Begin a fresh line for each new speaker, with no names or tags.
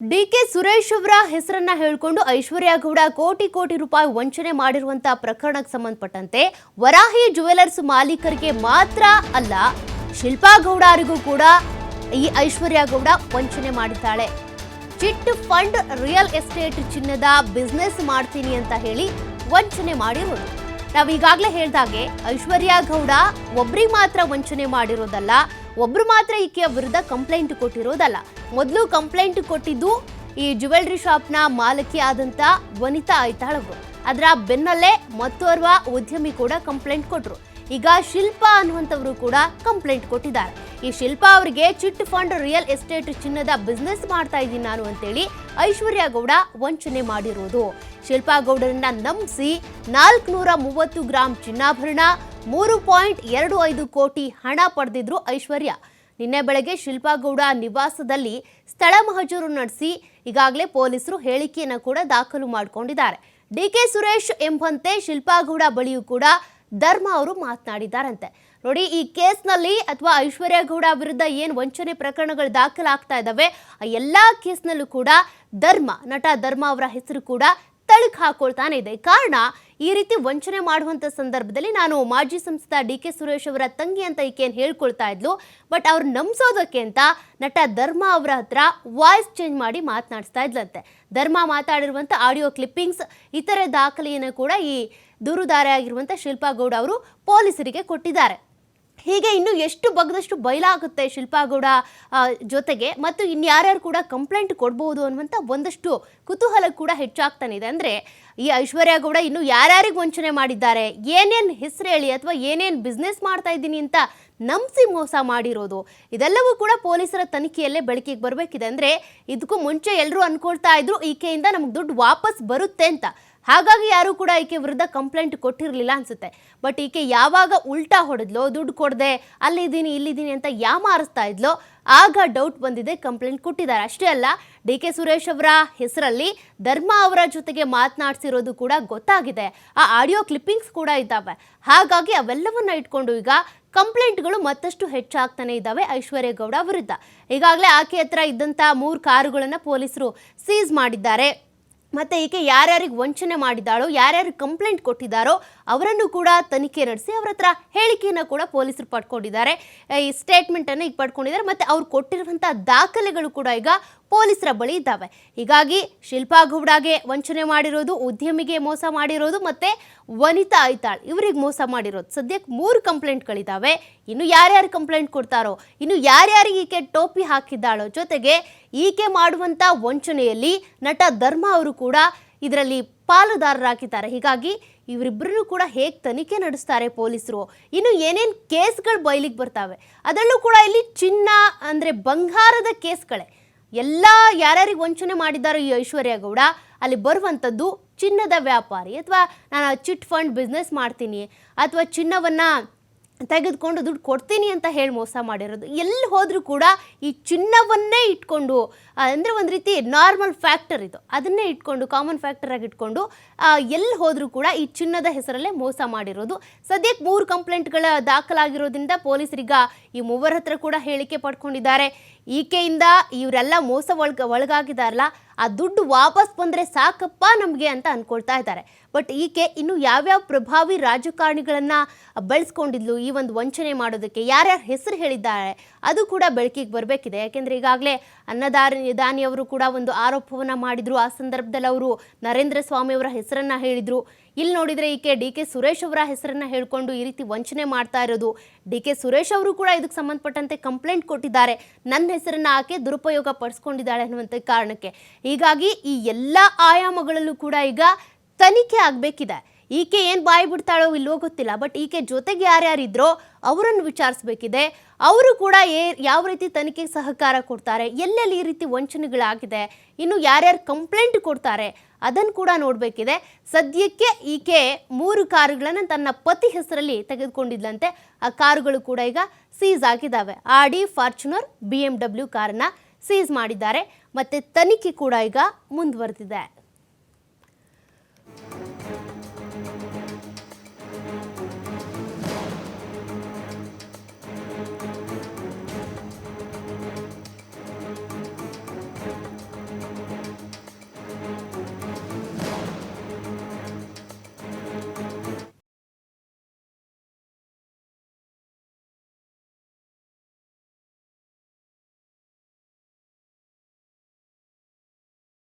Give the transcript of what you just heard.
D K Suresh ಅವರ ಹೆಸರನ್ನ ಹೇಳಿಕೊಂಡು ಐಶ್ವರ್ಯ ಗೌಡ ಕೋಟಿ ಕೋಟಿ ರೂಪಾಯಿ ವಂಚನೆ ಮಾಡಿರುವಂತಹ ಪ್ರಕರಣಕ್ಕೆ ಸಂಬಂಧಪಟ್ಟಂತೆ ವರಾಹಿ ಜುವೆಲರ್ಸ್ ಮಾಲೀಕರಿಗೆ ಮಾತ್ರ ಅಲ್ಲ, ಶಿಲ್ಪಾ ಗೌಡ ಅವರಿಗೂ ಕೂಡ ಈ ಐಶ್ವರ್ಯ ಗೌಡ ವಂಚನೆ ಮಾಡಿದ್ದಾಳೆ. ಚಿಟ್ ಫಂಡ್ ರಿಯಲ್ ಎಸ್ಟೇಟ್ ಚಿನ್ನದ ಬಿಸ್ನೆಸ್ ಮಾಡ್ತೀನಿ ಅಂತ ಹೇಳಿ ವಂಚನೆ ಮಾಡಿರೋದು. ನಾವು ಈಗಾಗಲೇ ಹೇಳ್ದಾಗೆ, ಐಶ್ವರ್ಯ ಗೌಡ ಒಬ್ರಿಗೆ ಮಾತ್ರ ವಂಚನೆ ಮಾಡಿರೋದಲ್ಲ ಒಬ್ರು ಮಾತ್ರ ಈಕೆಯ ವಿರುದ್ಧ ಕಂಪ್ಲೇಂಟ್ ಕೊಟ್ಟಿರೋದಲ್ಲ. ಮೊದಲು ಕಂಪ್ಲೇಂಟ್ ಕೊಟ್ಟಿದ್ದು ಈ ಜುವೆಲ್ರಿ ಶಾಪ್ನ ಮಾಲಕಿ ಆದಂತ ವನಿತಾ ಐತಾಳವರು. ಅದರ ಬೆನ್ನಲ್ಲೇ ಮತ್ತೋರ್ವ ಉದ್ಯಮಿ ಕೂಡ ಕಂಪ್ಲೇಂಟ್ ಕೊಟ್ಟರು ಈಗ ಶಿಲ್ಪಾ ಅನ್ನುವಂಥವರು ಕೂಡ ಕಂಪ್ಲೇಂಟ್ ಕೊಟ್ಟಿದ್ದಾರೆ. ಈ ಶಿಲ್ಪಾ ಅವರಿಗೆ ಚಿಟ್ ಫಂಡ್ ರಿಯಲ್ ಎಸ್ಟೇಟ್ ಚಿನ್ನದ ಬಿಸ್ನೆಸ್ ಮಾಡ್ತಾ ಇದ್ದೀನಿ ನಾನು ಅಂತೇಳಿ ಐಶ್ವರ್ಯ ಗೌಡ ವಂಚನೆ ಮಾಡಿರೋದು. ಶಿಲ್ಪಾ ಗೌಡರನ್ನ ನಂಬಿಸಿ ನಾಲ್ಕುನೂರ ಮೂವತ್ತು ಗ್ರಾಂ ಚಿನ್ನಾಭರಣ ಮೂರು ಪಾಯಿಂಟ್ ಎರಡು ಐದು ಕೋಟಿ ಹಣ ಪಡೆದಿದ್ರು ಐಶ್ವರ್ಯ. ನಿನ್ನೆ ಬೆಳಗ್ಗೆ ಶಿಲ್ಪಾಗೌಡ ನಿವಾಸದಲ್ಲಿ ಸ್ಥಳ ಮಹಜೂರು ನಡೆಸಿ ಈಗಾಗಲೇ ಪೊಲೀಸರು ಹೇಳಿಕೆಯನ್ನು ಕೂಡ ದಾಖಲು ಮಾಡಿಕೊಂಡಿದ್ದಾರೆ. ಡಿ ಕೆ ಸುರೇಶ್ ಎಂಬಂತೆ ಶಿಲ್ಪಾಗೌಡ ಬಳಿಯೂ ಕೂಡ ಧರ್ಮ ಅವರು ಮಾತನಾಡಿದ್ದಾರಂತೆ. ನೋಡಿ, ಈ ಕೇಸ್ನಲ್ಲಿ ಅಥವಾ ಐಶ್ವರ್ಯ ಗೌಡ ವಿರುದ್ಧ ಏನು ವಂಚನೆ ಪ್ರಕರಣಗಳು ದಾಖಲಾಗ್ತಾ ಇದ್ದಾವೆ, ಆ ಎಲ್ಲ ಕೇಸ್ನಲ್ಲೂ ಕೂಡ ಧರ್ಮ, ನಟ ಧರ್ಮ ಅವರ ಹೆಸರು ಕೂಡ ತಳಕ್ ಹಾಕೊಳ್ತಾನೆ ಇದೆ. ಕಾರಣ ಈ ರೀತಿ ವಂಚನೆ ಮಾಡುವಂತ ಸಂದರ್ಭದಲ್ಲಿ ನಾನು ಮಾಜಿ ಸಂಸದ ಡಿ ಕೆ ಸುರೇಶ್ ಅವರ ತಂಗಿ ಅಂತ ಈಕೆಯನ್ನು ಹೇಳ್ಕೊಳ್ತಾ ಇದ್ಲು. ಬಟ್ ಅವ್ರು ನಂಬಿಸೋದಕ್ಕೆ ಅಂತ ನಟ ಧರ್ಮ ಅವರ ಹತ್ರ ವಾಯ್ಸ್ ಚೇಂಜ್ ಮಾಡಿ ಮಾತನಾಡಿಸ್ತಾ ಇದ್ಲಂತೆ. ಧರ್ಮ ಮಾತಾಡಿರುವಂಥ ಆಡಿಯೋ ಕ್ಲಿಪ್ಪಿಂಗ್ಸ್, ಇತರೆ ದಾಖಲೆಯನ್ನು ಕೂಡ ಈ ದೂರುದಾರಿಯಾಗಿರುವಂಥ ಶಿಲ್ಪಾ ಗೌಡ ಅವರು ಪೊಲೀಸರಿಗೆ ಕೊಟ್ಟಿದ್ದಾರೆ. ಹೀಗೆ ಇನ್ನು ಎಷ್ಟು ಬಗ್ದಷ್ಟು ಬಯಲಾಗುತ್ತೆ ಶಿಲ್ಪಾಗೌಡ ಜೊತೆಗೆ ಮತ್ತು ಇನ್ಯಾರ್ಯಾರು ಕೂಡ ಕಂಪ್ಲೇಂಟ್ ಕೊಡ್ಬೋದು ಅನ್ನುವಂಥ ಒಂದಷ್ಟು ಕುತೂಹಲ ಕೂಡ ಹೆಚ್ಚಾಗ್ತಾನೆ ಇದೆ. ಅಂದರೆ ಈ ಐಶ್ವರ್ಯ ಗೌಡ ಇನ್ನು ಯಾರ್ಯಾರಿಗೆ ವಂಚನೆ ಮಾಡಿದ್ದಾರೆ? ಏನೇನು ಹೆಸರು ಹೇಳಿ ಅಥವಾ ಏನೇನು ಬಿಸ್ನೆಸ್ ಮಾಡ್ತಾ ಇದ್ದೀನಿ ಅಂತ ನಂಬಿಸಿ ಮೋಸ ಮಾಡಿರೋದು? ಇದೆಲ್ಲವೂ ಕೂಡ ಪೊಲೀಸರ ತನಿಖೆಯಲ್ಲೇ ಬೆಳಕಿಗೆ ಬರಬೇಕಿದೆ. ಅಂದರೆ ಇದಕ್ಕೂ ಮುಂಚೆ ಎಲ್ಲರೂ ಅನ್ಕೊಳ್ತಾ ಇದ್ರು, ಈಕೆಯಿಂದ ನಮ್ಗೆ ದುಡ್ಡು ವಾಪಸ್ ಬರುತ್ತೆ ಅಂತ. ಹಾಗಾಗಿ ಯಾರು ಕೂಡ ಈಕೆ ವಿರುದ್ಧ ಕಂಪ್ಲೇಂಟ್ ಕೊಟ್ಟಿರಲಿಲ್ಲ ಅನ್ಸುತ್ತೆ. ಬಟ್ ಈಕೆ ಯಾವಾಗ ಉಲ್ಟಾ ಹೊಡೆದ್ಲೋ, ದುಡ್ಡು ಕೊಡದೆ ಅಲ್ಲಿದ್ದೀನಿ ಇಲ್ಲಿದ್ದೀನಿ ಅಂತ ಯಾಮಾರಿಸ್ತಾ ಇದ್ಲೋ, ಆಗ ಡೌಟ್ ಬಂದಿದೆ ಕಂಪ್ಲೇಂಟ್ ಕೊಟ್ಟಿದ್ದಾರೆ. ಅಷ್ಟೇ ಅಲ್ಲ, ಡಿ ಕೆ ಸುರೇಶ್ ಅವರ ಹೆಸರಲ್ಲಿ ಧರ್ಮ ಅವರ ಜೊತೆಗೆ ಮಾತನಾಡಿಸಿರೋದು ಕೂಡ ಗೊತ್ತಾಗಿದೆ. ಆ ಆಡಿಯೋ ಕ್ಲಿಪ್ಪಿಂಗ್ಸ್ ಕೂಡ ಇದ್ದಾವೆ. ಹಾಗಾಗಿ ಅವೆಲ್ಲವನ್ನ ಇಟ್ಕೊಂಡು ಈಗ ಕಂಪ್ಲೇಂಟ್ಗಳು ಮತ್ತಷ್ಟು ಹೆಚ್ಚಾಗ್ತಾನೆ ಇದ್ದಾವೆ ಐಶ್ವರ್ಯ ಗೌಡ ವಿರುದ್ಧ. ಈಗಾಗಲೇ ಆಕೆ ಹತ್ರ ಇದ್ದಂಥ ಮೂರು ಕಾರುಗಳನ್ನು ಪೊಲೀಸರು ಸೀಸ್ ಮಾಡಿದ್ದಾರೆ. ಮತ್ತೆ ಈಕೆ ಯಾರ್ಯಾರಿಗೆ ವಂಚನೆ ಮಾಡಿದ್ದಾಳೋ ಯಾರ್ಯಾರಿಗೆ ಕಂಪ್ಲೇಂಟ್ ಕೊಟ್ಟಿದ್ದಾರೋ ಅವರನ್ನು ಕೂಡ ತನಿಖೆ ನಡೆಸಿ ಅವರ ಹತ್ರ ಹೇಳಿಕೆಯನ್ನು ಕೂಡ ಪೊಲೀಸರು ಪಡ್ಕೊಂಡಿದ್ದಾರೆ. ಈ ಸ್ಟೇಟ್ಮೆಂಟನ್ನು ಈಗ ಪಡ್ಕೊಂಡಿದ್ದಾರೆ. ಮತ್ತೆ ಅವ್ರು ಕೊಟ್ಟಿರುವಂಥ ದಾಖಲೆಗಳು ಕೂಡ ಈಗ ಪೊಲೀಸರ ಬಳಿ ಇದ್ದಾವೆ. ಹೀಗಾಗಿ ಶಿಲ್ಪಾ ಗೌಡಗೆ ವಂಚನೆ ಮಾಡಿರೋದು, ಉದ್ಯಮಿಗೆ ಮೋಸ ಮಾಡಿರೋದು, ಮತ್ತೆ ವನಿತಾ ಐತಾಳ್ ಇವರಿಗೆ ಮೋಸ ಮಾಡಿರೋದು. ಸದ್ಯಕ್ಕೆ ಮೂರು ಕಂಪ್ಲೇಂಟ್ಗಳಿದ್ದಾವೆ ಇನ್ನು ಯಾರ್ಯಾರು ಕಂಪ್ಲೇಂಟ್ ಕೊಡ್ತಾರೋ, ಇನ್ನು ಯಾರ್ಯಾರಿಗೆ ಈಕೆ ಟೋಪಿ ಹಾಕಿದ್ದಾಳೋ ಜೊತೆಗೆ ಈಕೆ ಮಾಡುವಂಥ ವಂಚನೆಯಲ್ಲಿ ನಟ ಧರ್ಮ ಅವರು ಕೂಡ ಇದರಲ್ಲಿ ಪಾಲುದಾರರಾಗಿದ್ದಾರೆ. ಹೀಗಾಗಿ ಇವರಿಬ್ಬರನ್ನು ಕೂಡ ಹೇಗೆ ತನಿಖೆ ನಡೆಸ್ತಾರೆ ಪೊಲೀಸರು? ಇನ್ನು ಏನೇನು ಕೇಸ್ಗಳು ಬಯಲಿಗೆ ಬರ್ತಾವೆ? ಅದರಲ್ಲೂ ಕೂಡ ಇಲ್ಲಿ ಚಿನ್ನ ಅಂದರೆ ಬಂಗಾರದ ಕೇಸ್ಗಳೇ. ಎಲ್ಲ ಯಾರ್ಯಾರಿಗೆ ವಂಚನೆ ಮಾಡಿದ್ದಾರೋ ಈ ಐಶ್ವರ್ಯ ಗೌಡ, ಅಲ್ಲಿ ಬರುವಂಥದ್ದು ಚಿನ್ನದ ವ್ಯಾಪಾರಿ. ಅಥವಾ ನಾನು ಚಿಟ್ ಫಂಡ್ ಬಿಸ್ನೆಸ್ ಮಾಡ್ತೀನಿ. ಅಥವಾ ಚಿನ್ನವನ್ನು ತೆಗೆದುಕೊಂಡು ದುಡ್ಡು ಕೊಡ್ತೀನಿ ಅಂತ ಹೇಳಿ ಮೋಸ ಮಾಡಿರೋದು. ಎಲ್ಲಿ ಹೋದರೂ ಕೂಡ ಈ ಚಿನ್ನವನ್ನೇ ಇಟ್ಕೊಂಡು ಅಂದರೆ ಒಂದು ರೀತಿ ನಾರ್ಮಲ್ ಫ್ಯಾಕ್ಟರ್ ಇದು. ಅದನ್ನೇ ಇಟ್ಕೊಂಡು ಕಾಮನ್ ಫ್ಯಾಕ್ಟರ್ ಆಗಿ ಇಟ್ಕೊಂಡು ಎಲ್ಲಿ ಹೋದರೂ ಕೂಡ ಈ ಚಿನ್ನದ ಹೆಸರಲ್ಲೇ ಮೋಸ ಮಾಡಿರೋದು. ಸದ್ಯಕ್ಕೆ ಮೂರು ಕಂಪ್ಲೇಂಟ್ಗಳ ದಾಖಲಾಗಿರೋದ್ರಿಂದ ಪೊಲೀಸರಿಗ ಈ ಮೂವರ ಹತ್ರ ಕೂಡ ಹೇಳಿಕೆ ಪಡ್ಕೊಂಡಿದ್ದಾರೆ. ಈಕೆಯಿಂದ ಇವರೆಲ್ಲ ಮೋಸ ಒಳಗ, ಒಳಗಾಗಿದಾರಲ್ಲ, ಆ ದುಡ್ಡು ವಾಪಸ್ ಬಂದರೆ ಸಾಕಪ್ಪ ನಮಗೆ ಅಂತ ಅನ್ಕೊಳ್ತಾ ಇದ್ದಾರೆ. ಬಟ್ ಈಕೆ ಇನ್ನು ಯಾವ್ಯಾವ ಪ್ರಭಾವಿ ರಾಜಕಾರಣಿಗಳನ್ನು ಬಳಸ್ಕೊಂಡಿದ್ಲು ಈ ಒಂದು ವಂಚನೆ ಮಾಡೋದಕ್ಕೆ, ಯಾರ್ಯಾರ ಹೆಸರು ಹೇಳಿದ್ದಾರೆ ಅದು ಕೂಡ ಬೆಳಕಿಗೆ ಬರಬೇಕಿದೆ. ಯಾಕೆಂದರೆ ಈಗಾಗಲೇ ಅನ್ನದಾರಿ ದಾನಿಯವರು ಕೂಡ ಒಂದು ಆರೋಪವನ್ನು ಮಾಡಿದರು. ಆ ಸಂದರ್ಭದಲ್ಲಿ ಅವರು ನರೇಂದ್ರ ಸ್ವಾಮಿ ಅವರ ಹೆಸರನ್ನ ಹೇಳಿದ್ರು. ಇಲ್ಲಿ ನೋಡಿದರೆ ಈಕೆ ಡಿ ಕೆ ಸುರೇಶ್ ಅವರ ಹೆಸರನ್ನು ಹೇಳಿಕೊಂಡು ಈ ರೀತಿ ವಂಚನೆ ಮಾಡ್ತಾ ಇರೋದು. ಡಿ ಕೆ ಸುರೇಶ್ ಅವರು ಕೂಡ ಇದಕ್ಕೆ ಸಂಬಂಧಪಟ್ಟಂತೆ ಕಂಪ್ಲೇಂಟ್ ಕೊಟ್ಟಿದ್ದಾರೆ. ನನ್ನ ಹೆಸರನ್ನು ಆಕೆ ದುರುಪಯೋಗ ಪಡಿಸ್ಕೊಂಡಿದ್ದಾಳೆ ಅನ್ನುವಂಥ ಕಾರಣಕ್ಕೆ. ಹೀಗಾಗಿ ಈ ಎಲ್ಲ ಆಯಾಮಗಳಲ್ಲೂ ಕೂಡ ಈಗ ತನಿಖೆ ಆಗಬೇಕಿದೆ. ಈಕೆ ಏನು ಬಾಯಿ ಬಿಡ್ತಾಳೋ ಇಲ್ವೋ ಗೊತ್ತಿಲ್ಲ ಬಟ್ ಈಕೆ ಜೊತೆಗೆ ಯಾರ್ಯಾರಿದ್ರೋ ಅವರನ್ನು ವಿಚಾರಿಸಬೇಕಿದೆ. ಅವರು ಕೂಡ ಏ, ಯಾವ ರೀತಿ ತನಿಖೆಗೆ ಸಹಕಾರ ಕೊಡ್ತಾರೆ, ಎಲ್ಲೆಲ್ಲಿ ಈ ರೀತಿ ವಂಚನೆಗಳಾಗಿದೆ, ಇನ್ನು ಯಾರ್ಯಾರು ಕಂಪ್ಲೇಂಟ್ ಕೊಡ್ತಾರೆ ಅದನ್ನು ಕೂಡ ನೋಡಬೇಕಿದೆ. ಸದ್ಯಕ್ಕೆ ಈಕೆ ಮೂರು ಕಾರುಗಳನ್ನು ತನ್ನ ಪತಿ ಹೆಸರಲ್ಲಿ ತೆಗೆದುಕೊಂಡಿದ್ಲಂತೆ, ಆ ಕಾರುಗಳು ಕೂಡ ಈಗ ಸೀಸ್ ಆಗಿದ್ದಾವೆ. Audi Fortuner, B M W ಕಾರನ್ನ ಸೀಸ್ ಮಾಡಿದ್ದಾರೆ, ಮತ್ತೆ ತನಿಖೆ ಕೂಡ ಈಗ ಮುಂದುವರೆದಿದೆ.